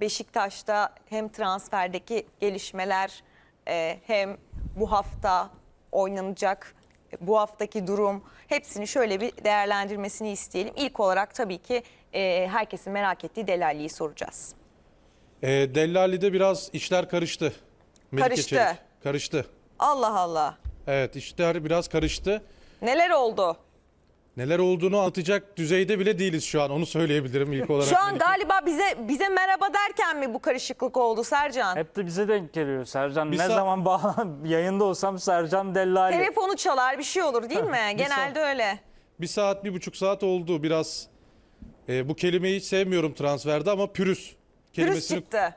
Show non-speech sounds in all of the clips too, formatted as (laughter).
Beşiktaş'ta hem transferdeki gelişmeler e, hem bu hafta oynanacak e, bu haftaki durum hepsini şöyle bir değerlendirmesini isteyelim. İlk olarak tabii ki e, herkesin merak ettiği Delali'yi soracağız. E, Dellali'de biraz işler karıştı. Melike Karıştı. Çelik. Karıştı. Allah Allah. Evet işler biraz karıştı. Neler oldu? Neler olduğunu anlatacak düzeyde bile değiliz şu an onu söyleyebilirim ilk olarak. Şu an galiba bize bize merhaba derken mi bu karışıklık oldu Sercan? Hep de bize denk geliyor Sercan. Bir ne sa- zaman bağ- (laughs) yayında olsam Sercan Dellali. Telefonu çalar bir şey olur değil mi? Genelde öyle. Bir saat, bir buçuk saat oldu biraz. e, bu kelimeyi hiç sevmiyorum transferde ama pürüz Pürüz kelimesini çıktı.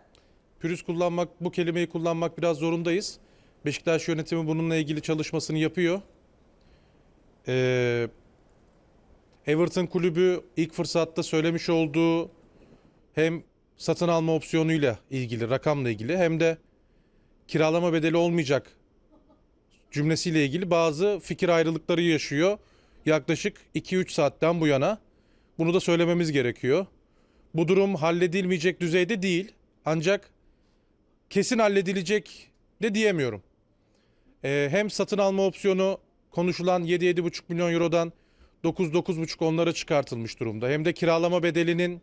pürüz kullanmak, bu kelimeyi kullanmak biraz zorundayız. Beşiktaş yönetimi bununla ilgili çalışmasını yapıyor. Ee, Everton kulübü ilk fırsatta söylemiş olduğu hem satın alma opsiyonuyla ilgili, rakamla ilgili hem de kiralama bedeli olmayacak cümlesiyle ilgili bazı fikir ayrılıkları yaşıyor. Yaklaşık 2-3 saatten bu yana. Bunu da söylememiz gerekiyor. Bu durum halledilmeyecek düzeyde değil. Ancak kesin halledilecek de diyemiyorum. Ee, hem satın alma opsiyonu konuşulan 7-7,5 milyon eurodan 9-9,5 onlara çıkartılmış durumda. Hem de kiralama bedelinin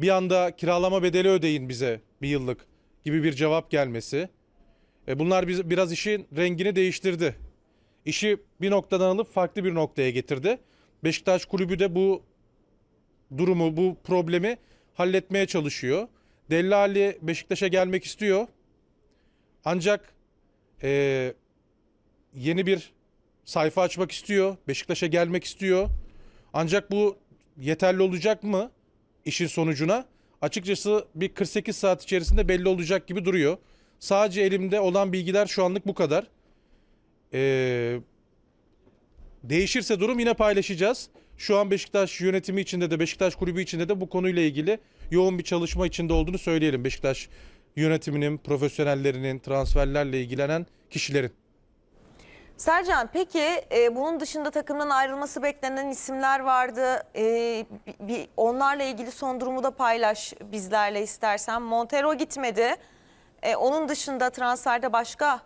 bir anda kiralama bedeli ödeyin bize bir yıllık gibi bir cevap gelmesi. E, bunlar biraz işin rengini değiştirdi. İşi bir noktadan alıp farklı bir noktaya getirdi. Beşiktaş kulübü de bu durumu, bu problemi halletmeye çalışıyor. Dellali Beşiktaş'a gelmek istiyor. Ancak eee, yeni bir sayfa açmak istiyor. Beşiktaş'a gelmek istiyor. Ancak bu yeterli olacak mı işin sonucuna? Açıkçası bir 48 saat içerisinde belli olacak gibi duruyor. Sadece elimde olan bilgiler şu anlık bu kadar. Eee Değişirse durum yine paylaşacağız. Şu an Beşiktaş yönetimi içinde de Beşiktaş kulübü içinde de bu konuyla ilgili yoğun bir çalışma içinde olduğunu söyleyelim. Beşiktaş yönetiminin, profesyonellerinin, transferlerle ilgilenen kişilerin. Sercan peki e, bunun dışında takımdan ayrılması beklenen isimler vardı. E, bir, onlarla ilgili son durumu da paylaş bizlerle istersen. Montero gitmedi. E, onun dışında transferde başka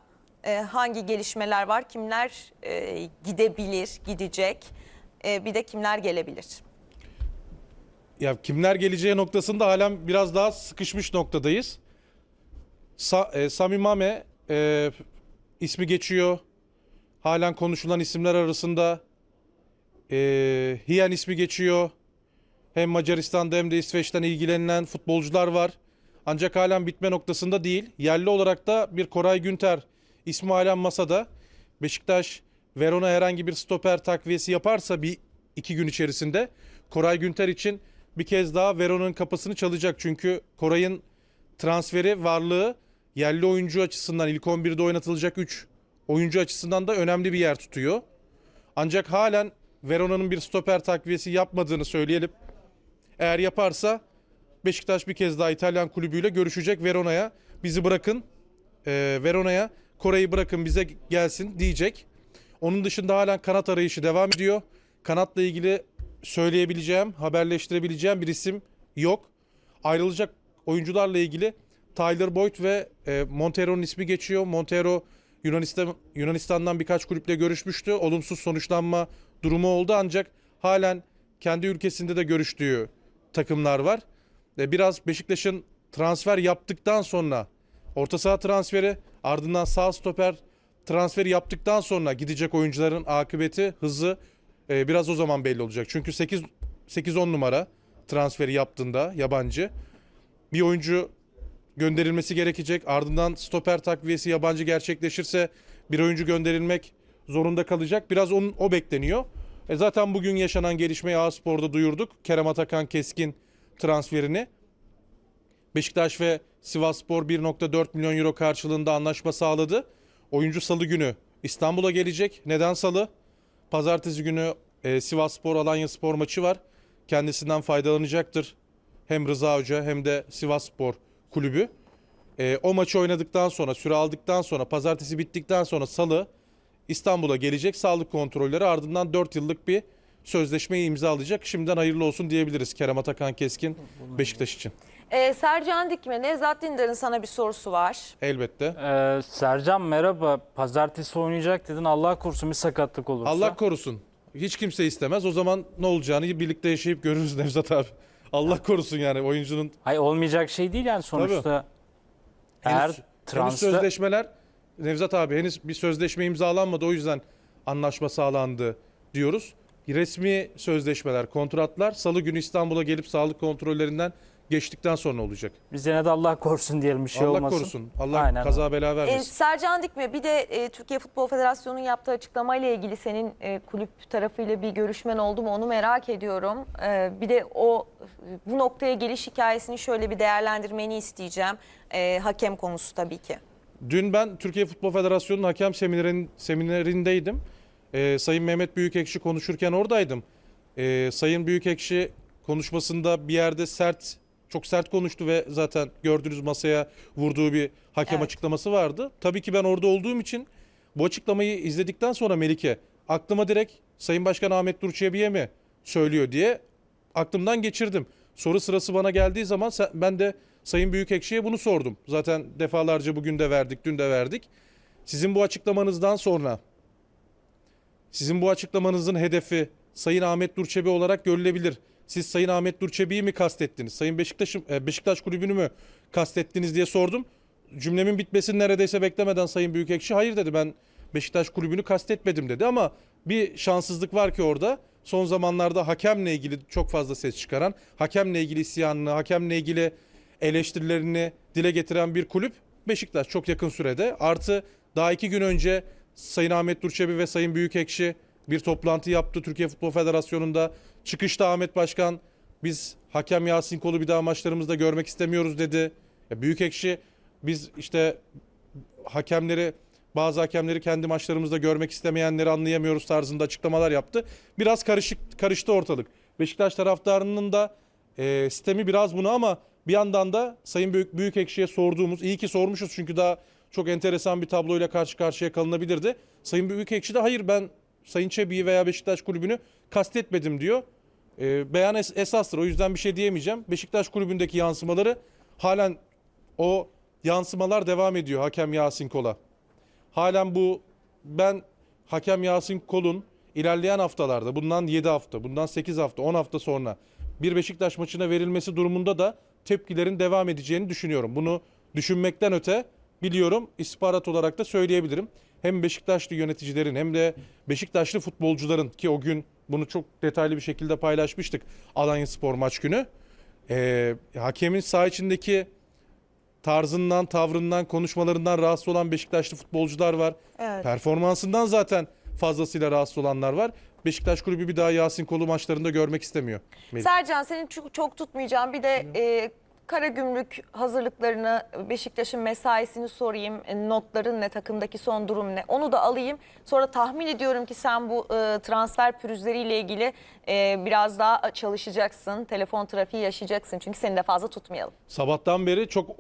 e, hangi gelişmeler var? Kimler e, gidebilir, gidecek? E, bir de kimler gelebilir? Ya kimler geleceği noktasında halen biraz daha sıkışmış noktadayız. Sa e, Sami Mame e, ismi geçiyor. Halen konuşulan isimler arasında e, Hiyen ismi geçiyor. Hem Macaristan'da hem de İsveç'ten ilgilenilen futbolcular var. Ancak halen bitme noktasında değil. Yerli olarak da bir Koray Günter ismi halen masada. Beşiktaş Verona herhangi bir stoper takviyesi yaparsa bir iki gün içerisinde Koray Günter için bir kez daha Verona'nın kapısını çalacak. Çünkü Koray'ın transferi varlığı yerli oyuncu açısından ilk 11'de oynatılacak 3 oyuncu açısından da önemli bir yer tutuyor. Ancak halen Verona'nın bir stoper takviyesi yapmadığını söyleyelim. Eğer yaparsa Beşiktaş bir kez daha İtalyan kulübüyle görüşecek Verona'ya. Bizi bırakın e, Verona'ya Koray'ı bırakın bize gelsin diyecek. Onun dışında halen kanat arayışı devam ediyor. Kanatla ilgili söyleyebileceğim, haberleştirebileceğim bir isim yok. Ayrılacak oyuncularla ilgili Tyler Boyd ve e, Montero'nun ismi geçiyor. Montero Yunanistan Yunanistan'dan birkaç kulüple görüşmüştü. Olumsuz sonuçlanma durumu oldu ancak halen kendi ülkesinde de görüştüğü takımlar var. E, biraz Beşiktaş'ın transfer yaptıktan sonra orta saha transferi ardından sağ stoper transferi yaptıktan sonra gidecek oyuncuların akıbeti, hızı e, biraz o zaman belli olacak. Çünkü 8 8-10 numara transferi yaptığında yabancı bir oyuncu gönderilmesi gerekecek. Ardından stoper takviyesi yabancı gerçekleşirse bir oyuncu gönderilmek zorunda kalacak. Biraz onun, o bekleniyor. E zaten bugün yaşanan gelişmeyi A-Spor'da duyurduk. Kerem Atakan Keskin transferini. Beşiktaş ve Sivasspor 1.4 milyon euro karşılığında anlaşma sağladı. Oyuncu salı günü İstanbul'a gelecek. Neden salı? Pazartesi günü e, Sivasspor Alanya Spor maçı var. Kendisinden faydalanacaktır. Hem Rıza Hoca hem de Sivasspor kulübü. E, o maçı oynadıktan sonra, süre aldıktan sonra, pazartesi bittikten sonra salı İstanbul'a gelecek sağlık kontrolleri ardından 4 yıllık bir sözleşmeyi imzalayacak. Şimdiden hayırlı olsun diyebiliriz Kerem Atakan Keskin Beşiktaş için. Ee, Sercan Dikme, Nevzat Dindar'ın sana bir sorusu var. Elbette. Ee, Sercan merhaba. Pazartesi oynayacak dedin. Allah korusun bir sakatlık olursa. Allah korusun. Hiç kimse istemez. O zaman ne olacağını birlikte yaşayıp görürüz Nevzat abi. Allah korusun yani oyuncunun Hayır olmayacak şey değil yani sonuçta. Eğer henüz, henüz transfer sözleşmeler Nevzat abi henüz bir sözleşme imzalanmadı o yüzden anlaşma sağlandı diyoruz. Resmi sözleşmeler, kontratlar salı günü İstanbul'a gelip sağlık kontrollerinden geçtikten sonra olacak. biz yine de Allah korusun diyelim bir şey Allah olmasın. korusun. Allah Aynen kaza bela vermesin. Sercan Dikme bir de e, Türkiye Futbol Federasyonu'nun yaptığı açıklamayla ilgili senin e, kulüp tarafıyla bir görüşmen oldu mu onu merak ediyorum. Ee, bir de o bu noktaya geliş hikayesini şöyle bir değerlendirmeni isteyeceğim. Ee, hakem konusu tabii ki. Dün ben Türkiye Futbol Federasyonu'nun hakem seminerin, seminerindeydim. Ee, Sayın Mehmet Büyükekşi konuşurken oradaydım. Ee, Sayın Büyükekşi konuşmasında bir yerde sert, çok sert konuştu ve zaten gördüğünüz masaya vurduğu bir hakem Evet. açıklaması vardı. Tabii ki ben orada olduğum için bu açıklamayı izledikten sonra Melike aklıma direkt Sayın Başkan Ahmet Durçebi'ye mi söylüyor diye aklımdan geçirdim. Soru sırası bana geldiği zaman sen- ben de Sayın Büyükekşi'ye bunu sordum. Zaten defalarca bugün de verdik, dün de verdik. Sizin bu açıklamanızdan sonra sizin bu açıklamanızın hedefi Sayın Ahmet Durçebi olarak görülebilir. Siz Sayın Ahmet Durçebi'yi mi kastettiniz? Sayın Beşiktaş'ın e, Beşiktaş Kulübü'nü mü kastettiniz diye sordum. Cümlemin bitmesini neredeyse beklemeden Sayın Büyükekşi hayır dedi ben Beşiktaş Kulübü'nü kastetmedim dedi ama bir şanssızlık var ki orada son zamanlarda hakemle ilgili çok fazla ses çıkaran, hakemle ilgili isyanını, hakemle ilgili eleştirilerini dile getiren bir kulüp Beşiktaş çok yakın sürede. Artı daha iki gün önce Sayın Ahmet Durçebi ve Sayın Büyükekşi bir toplantı yaptı Türkiye Futbol Federasyonu'nda. Çıkışta Ahmet Başkan biz hakem Yasin Kol'u bir daha maçlarımızda görmek istemiyoruz dedi. Ya Büyükekşi biz işte hakemleri bazı hakemleri kendi maçlarımızda görmek istemeyenleri anlayamıyoruz tarzında açıklamalar yaptı. Biraz karışık karıştı ortalık. Beşiktaş taraftarının da e, sistemi biraz bunu ama bir yandan da Sayın Büyük Büyükekşi'ye sorduğumuz iyi ki sormuşuz çünkü daha çok enteresan bir tabloyla karşı karşıya kalınabilirdi. Sayın Büyükekşi de hayır ben Sayın Çebi'yi veya Beşiktaş kulübünü kastetmedim diyor. E, beyan es- esastır o yüzden bir şey diyemeyeceğim. Beşiktaş kulübündeki yansımaları halen o yansımalar devam ediyor hakem Yasin Kol'a. Halen bu ben hakem Yasin Kol'un ilerleyen haftalarda bundan 7 hafta, bundan 8 hafta, 10 hafta sonra bir Beşiktaş maçına verilmesi durumunda da tepkilerin devam edeceğini düşünüyorum. Bunu düşünmekten öte biliyorum istihbarat olarak da söyleyebilirim. Hem Beşiktaşlı yöneticilerin hem de Beşiktaşlı futbolcuların ki o gün bunu çok detaylı bir şekilde paylaşmıştık Alanya Spor maç günü. Ee, hakemin saha içindeki tarzından, tavrından, konuşmalarından rahatsız olan Beşiktaşlı futbolcular var. Evet. Performansından zaten fazlasıyla rahatsız olanlar var. Beşiktaş kulübü bir daha Yasin Kolu maçlarında görmek istemiyor. Melih. Sercan senin çok, çok tutmayacağım bir de e, Karagümrük hazırlıklarını Beşiktaş'ın mesaisini sorayım. E, notların ne takımdaki son durum ne onu da alayım. Sonra tahmin ediyorum ki sen bu e, transfer pürüzleriyle ilgili e, biraz daha çalışacaksın. Telefon trafiği yaşayacaksın çünkü seni de fazla tutmayalım. Sabahtan beri çok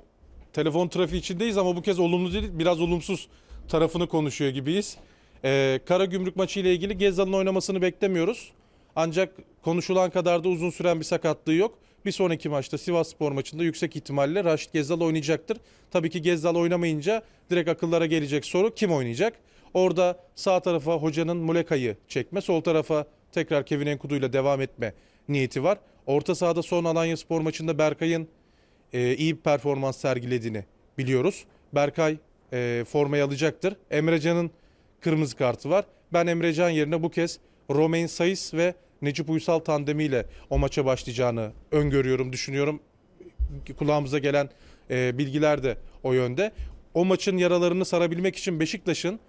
telefon trafiği içindeyiz ama bu kez olumlu değil, biraz olumsuz tarafını konuşuyor gibiyiz. Ee, Kara Gümrük maçı ile ilgili Gezzal'ın oynamasını beklemiyoruz. Ancak konuşulan kadar da uzun süren bir sakatlığı yok. Bir sonraki maçta Sivas Spor maçında yüksek ihtimalle Raşit Gezzal oynayacaktır. Tabii ki Gezzal oynamayınca direkt akıllara gelecek soru kim oynayacak? Orada sağ tarafa hocanın Muleka'yı çekme, sol tarafa tekrar Kevin Enkudu ile devam etme niyeti var. Orta sahada son Alanya Spor maçında Berkay'ın e, iyi bir performans sergilediğini biliyoruz. Berkay e, formayı alacaktır. Emrecan'ın kırmızı kartı var. Ben Emrecan yerine bu kez Romain Sayıs ve Necip Uysal tandemiyle o maça başlayacağını öngörüyorum, düşünüyorum. Kulağımıza gelen e, bilgiler de o yönde. O maçın yaralarını sarabilmek için Beşiktaş'ın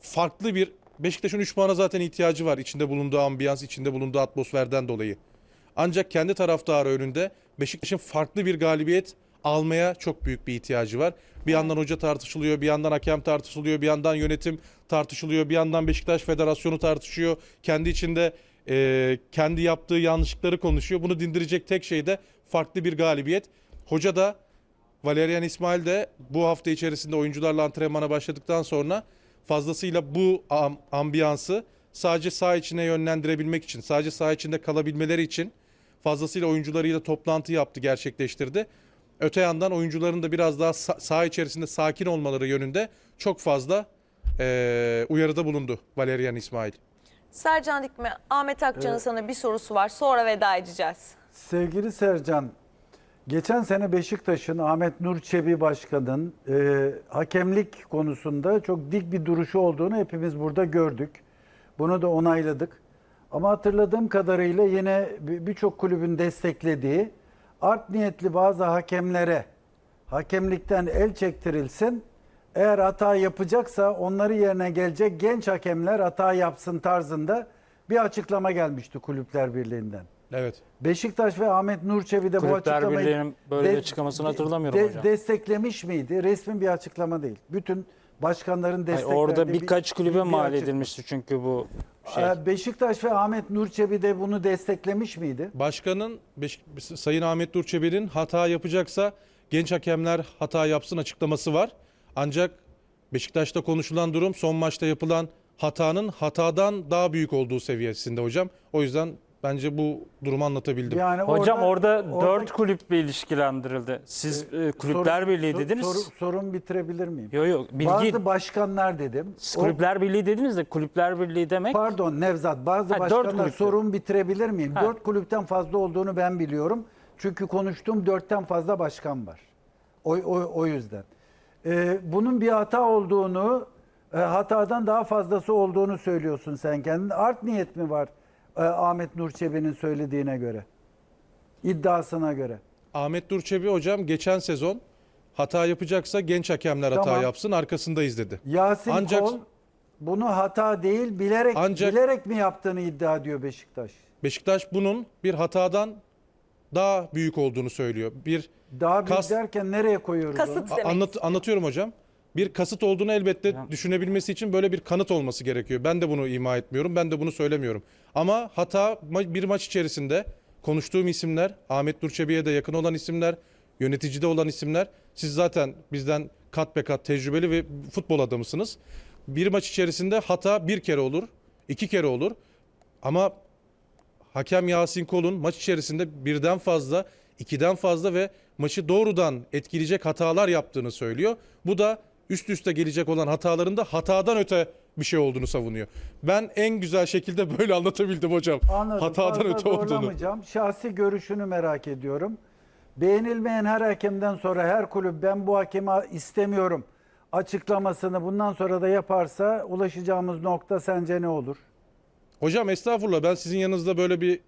farklı bir Beşiktaş'ın 3 puana zaten ihtiyacı var içinde bulunduğu ambiyans, içinde bulunduğu atmosferden dolayı. Ancak kendi taraftarı önünde Beşiktaş'ın farklı bir galibiyet almaya çok büyük bir ihtiyacı var. Bir yandan hoca tartışılıyor, bir yandan hakem tartışılıyor, bir yandan yönetim tartışılıyor, bir yandan Beşiktaş Federasyonu tartışıyor. Kendi içinde e, kendi yaptığı yanlışlıkları konuşuyor. Bunu dindirecek tek şey de farklı bir galibiyet. Hoca da Valerian İsmail de bu hafta içerisinde oyuncularla antrenmana başladıktan sonra fazlasıyla bu am- ambiyansı sadece saha içine yönlendirebilmek için, sadece saha içinde kalabilmeleri için fazlasıyla oyuncularıyla toplantı yaptı, gerçekleştirdi. Öte yandan oyuncuların da biraz daha sa- saha içerisinde sakin olmaları yönünde çok fazla e, uyarıda bulundu Valerian İsmail. Sercan Dikme, Ahmet Akçan'ın sana bir sorusu var. Sonra veda edeceğiz. Sevgili Sercan, geçen sene Beşiktaş'ın Ahmet Nur Çebi Başkan'ın e, hakemlik konusunda çok dik bir duruşu olduğunu hepimiz burada gördük. Bunu da onayladık. Ama hatırladığım kadarıyla yine bir- birçok kulübün desteklediği art niyetli bazı hakemlere hakemlikten el çektirilsin. Eğer hata yapacaksa onları yerine gelecek genç hakemler hata yapsın tarzında bir açıklama gelmişti Kulüpler Birliği'nden. Evet. Beşiktaş ve Ahmet Nurçevi de bu Kulüpler açıklamayı Birliği'nin böyle bir açıklamasını hatırlamıyorum hocam. Desteklemiş miydi? Resmi bir açıklama değil. Bütün başkanların Hayır, desteklediği orada bir- birkaç kulübe bir mal açık- edilmişti çünkü bu şey. Ee, Beşiktaş ve Ahmet Nurçevi de bunu desteklemiş miydi? Başkanın Beş- Sayın Ahmet Durçebi'nin hata yapacaksa genç hakemler hata yapsın açıklaması var. Ancak Beşiktaş'ta konuşulan durum son maçta yapılan hatanın hatadan daha büyük olduğu seviyesinde hocam. O yüzden bence bu durumu anlatabildim. Yani Hocam orada, orada- dört kulüple ilişkilendirildi. Siz e, Kulüpler Soru- Birliği dediniz. soru- sorun bitirebilir miyim? Yok yok bilgi. Bazı başkanlar dedim. Siz O- Kulüpler Birliği dediniz de Kulüpler Birliği demek Pardon Nevzat bazı Ha, dört başkanlar sorun bitirebilir miyim? Ha. Dört kulüpten fazla olduğunu ben biliyorum. Çünkü konuştuğum dörtten fazla başkan var. O, o, o yüzden. Ee, bunun bir hata olduğunu, e, hatadan daha fazlası olduğunu söylüyorsun sen kendin. Art niyet mi var e, Ahmet Nur Çebi'nin söylediğine göre? İddiasına göre. Ahmet Durçebi hocam geçen sezon hata yapacaksa genç hakemler hata Tamam. yapsın arkasındayız dedi. Yasin Ancak- Kol bunu hata değil bilerek Ancak- bilerek mi yaptığını iddia ediyor Beşiktaş. Beşiktaş bunun bir hatadan daha büyük olduğunu söylüyor. Bir Daha büyük Kas- derken nereye koyuyoruz Kasıt onu? A- demek Anlat, istiyor. anlatıyorum hocam. Bir kasıt olduğunu elbette düşünebilmesi için böyle bir kanıt olması gerekiyor. Ben de bunu ima etmiyorum. Ben de bunu söylemiyorum. Ama hata ma- bir maç içerisinde konuştuğum isimler, Ahmet Durçebi'ye de yakın olan isimler, yöneticide olan isimler. Siz zaten bizden kat be kat tecrübeli ve futbol adamısınız. Bir maç içerisinde hata bir kere olur, iki kere olur. Ama hakem Yasin Kol'un maç içerisinde birden fazla, ikiden fazla ve maçı doğrudan etkileyecek hatalar yaptığını söylüyor. Bu da üst üste gelecek olan hataların da hatadan öte bir şey olduğunu savunuyor. Ben en güzel şekilde (laughs) böyle anlatabildim hocam. Anladım. Hatadan öte olduğunu. Şahsi görüşünü merak ediyorum. Beğenilmeyen her hakemden sonra her kulüp ben bu hakemi istemiyorum açıklamasını bundan sonra da yaparsa ulaşacağımız nokta sence ne olur? Hocam estağfurullah ben sizin yanınızda böyle bir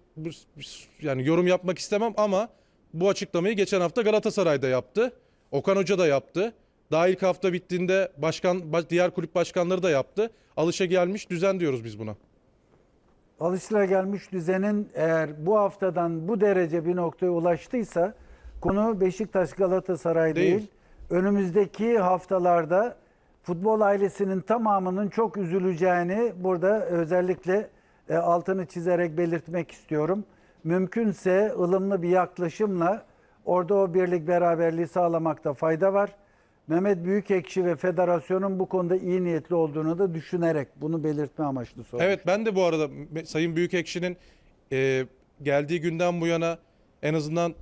yani yorum yapmak istemem ama bu açıklamayı geçen hafta Galatasaray'da yaptı. Okan Hoca da yaptı. Daha ilk hafta bittiğinde başkan baş- diğer kulüp başkanları da yaptı. Alışa gelmiş düzen diyoruz biz buna. Alışılagelmiş düzenin eğer bu haftadan bu derece bir noktaya ulaştıysa konu Beşiktaş Galatasaray değil. Değil. Önümüzdeki haftalarda futbol ailesinin tamamının çok üzüleceğini burada özellikle e, altını çizerek belirtmek istiyorum. Mümkünse ılımlı bir yaklaşımla orada o birlik beraberliği sağlamakta fayda var. Mehmet Büyükekşi ve federasyonun bu konuda iyi niyetli olduğunu da düşünerek bunu belirtme amaçlı sordum. Evet ben de bu arada Sayın Büyükekşi'nin e, geldiği günden bu yana en azından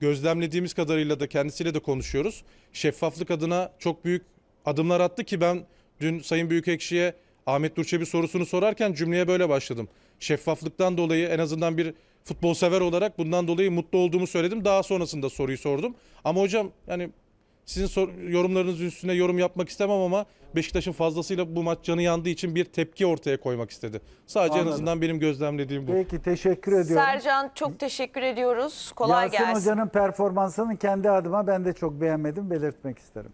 gözlemlediğimiz kadarıyla da kendisiyle de konuşuyoruz. Şeffaflık adına çok büyük adımlar attı ki ben dün Sayın Büyükekşi'ye Ahmet Durçebi sorusunu sorarken cümleye böyle başladım. Şeffaflıktan dolayı en azından bir futbol sever olarak bundan dolayı mutlu olduğumu söyledim. Daha sonrasında soruyu sordum. Ama hocam yani sizin sor- yorumlarınız üstüne yorum yapmak istemem ama Beşiktaş'ın fazlasıyla bu maç canı yandığı için bir tepki ortaya koymak istedi. Sadece en Anladım. azından benim gözlemlediğim bu. Peki teşekkür ediyorum. Sercan çok teşekkür ediyoruz. Kolay Yasin gelsin. Hoca'nın performansını kendi adıma ben de çok beğenmedim belirtmek isterim.